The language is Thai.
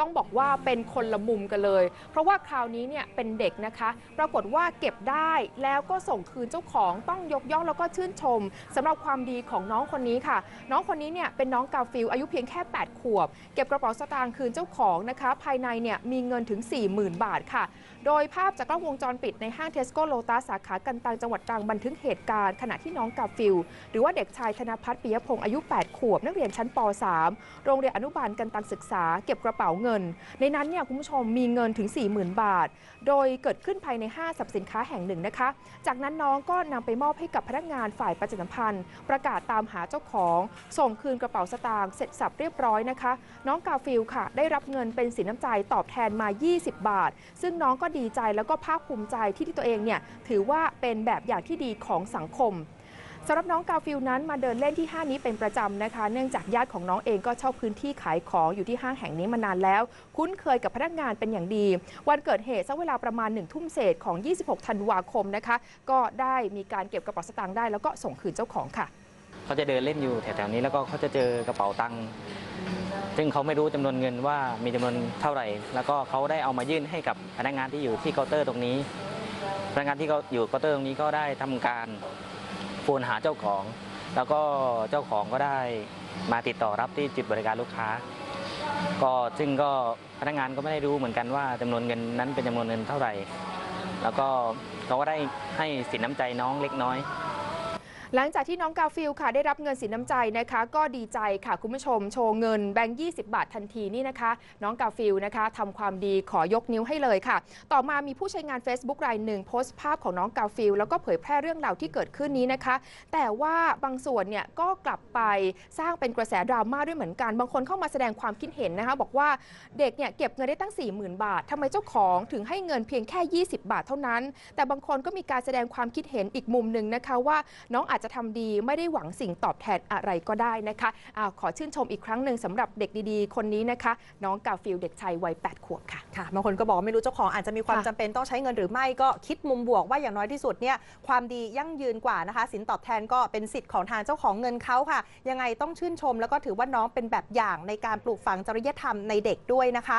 ต้องบอกว่าเป็นคนละมุมกันเลย เพราะว่าคราวนี้เนี่ยเป็นเด็กนะคะ ปรากฏว่าเก็บได้แล้วก็ส่งคืนเจ้าของต้องยกย่องแล้วก็ชื่นชมสำหรับความดีของน้องคนนี้ค่ะ น้องคนนี้เนี่ยเป็นน้องกาฟิลอายุเพียงแค่ 8 ขวบ เก็บกระเป๋าสตางค์คืนเจ้าของนะคะ ภายในเนี่ยมีเงินถึง 40,000 บาทค่ะ โดยภาพจากกล้องวงจรปิดในห้างเทสโก้โลตัสสาขากันตังจังหวัดตรังบันทึกเหตุการณ์ขณะที่น้องกาฟิลหรือว่าเด็กชายธนพัฒน์ปิยพงศ์อายุ 8 ขวบ นักเรียนชั้นป .3 โรงเรียนอนุบาลกันตังศึกษาเก็บกระเป๋าเงินในนั้นเนี่ยคุณผู้ชมมีเงินถึง 40,000 บาท โดยเกิดขึ้นภายในห้างสรรพสินค้าแห่งหนึ่งนะคะ จากนั้นน้องก็นำไปมอบให้กับพนักงานฝ่ายประชาสัมพันธ์ ประกาศตามหาเจ้าของ ส่งคืนกระเป๋าสตางค์เสร็จสับเรียบร้อยนะคะ น้องกาฟิลค่ะ ได้รับเงินเป็นสินน้ำใจตอบแทนมา 20 บาท ซึ่งน้องก็ดีใจแล้วก็ภาคภูมิใจที่ที่ตัวเองเนี่ยถือว่าเป็นแบบอย่างที่ดีของสังคม สำหรับน้องกาฟิลนั้นมาเดินเล่นที่ห้างนี้เป็นประจำนะคะ เนื่องจากญาติของน้องเองก็เช่าพื้นที่ขายของอยู่ที่ห้างแห่งนี้มานานแล้ว คุ้นเคยกับพนักงานเป็นอย่างดี วันเกิดเหตุสักเวลาประมาณหนึ่งทุ่มเศษของ 26 ธันวาคมนะคะ ก็ได้มีการเก็บกระเป๋าสตางค์ได้แล้วก็ส่งคืนเจ้าของค่ะเขาจะเดินเล่นอยู่แถวๆนี้แล้วก็เขาจะเจอกระเป๋าตังค์ซึ่งเขาไม่รู้จำนวนเงินว่ามีจำนวนเท่าไหร่ แล้วก็เขาได้เอามายื่นให้กับพนักงานที่อยู่ที่เคาน์เตอร์ตรงนี้พนักงานที่เขาอยู่เคาน์เตอร์ตรงนี้ก็ได้ทำการ โฟนหาเจ้าของ แล้วก็เจ้าของก็ได้มาติดต่อรับที่จุดบริการลูกค้า ก็ซึ่งก็พนักงานก็ไม่ได้รู้เหมือนกันว่าจำนวนเงินนั้นเป็นจำนวนเงินเท่าไหร่ แล้วก็เขาก็ได้ให้สินน้ำใจน้องเล็กน้อย หลังจากที่น้องกาฟิลค่ะได้รับเงินสินน้ำใจนะคะ ก็ดีใจค่ะคุณผู้ชม โชว์เงินแบงค์20 บาททันทีนี่นะคะ น้องกาฟิลนะคะทำความดีขอยกนิ้วให้เลยค่ะ ต่อมามีผู้ใช้งาน Facebook รายหนึ่งโพสต์ภาพของน้องกาฟิลแล้วก็เผยแพร่เรื่องราวที่เกิดขึ้นนี้นะคะ แต่ว่าบางส่วนเนี่ยก็กลับไปสร้างเป็นกระแสดราม่าด้วยเหมือนกัน บางคนเข้ามาแสดงความคิดเห็นนะคะ บอกว่าเด็กเนี่ยเก็บเงินได้ตั้ง 40,000 บาททำไมเจ้าของถึงให้เงินเพียงแค่ 20 บาทเท่านั้น แต่บางคนก็มีการแสดงความคิดเห็นอีกมุมหนึ่งนะคะว่าน้องอาจจะทำดีไม่ได้หวังสิ่งตอบแทนอะไรก็ได้นะคะอะขอชื่นชมอีกครั้งหนึ่งสำหรับเด็กดีๆ คนนี้นะคะ น้องกาฟิลเด็กชายวัย8ขวบค่ะค่ะบางคนก็บอกว่าไม่รู้เจ้าของอาจจะมีความค่ะจำเป็นต้องใช้เงินหรือไม่ก็คิดมุมบวกว่าอย่างน้อยที่สุดเนี่ยความดียั่งยืนกว่านะคะ สินตอบแทนก็เป็นสิทธิ์ของทางเจ้าของเงินเขาค่ะ ยังไงต้องชื่นชม แล้วก็ถือว่าน้องเป็นแบบอย่างในการปลูกฝังจริยธรรมในเด็กด้วยนะคะ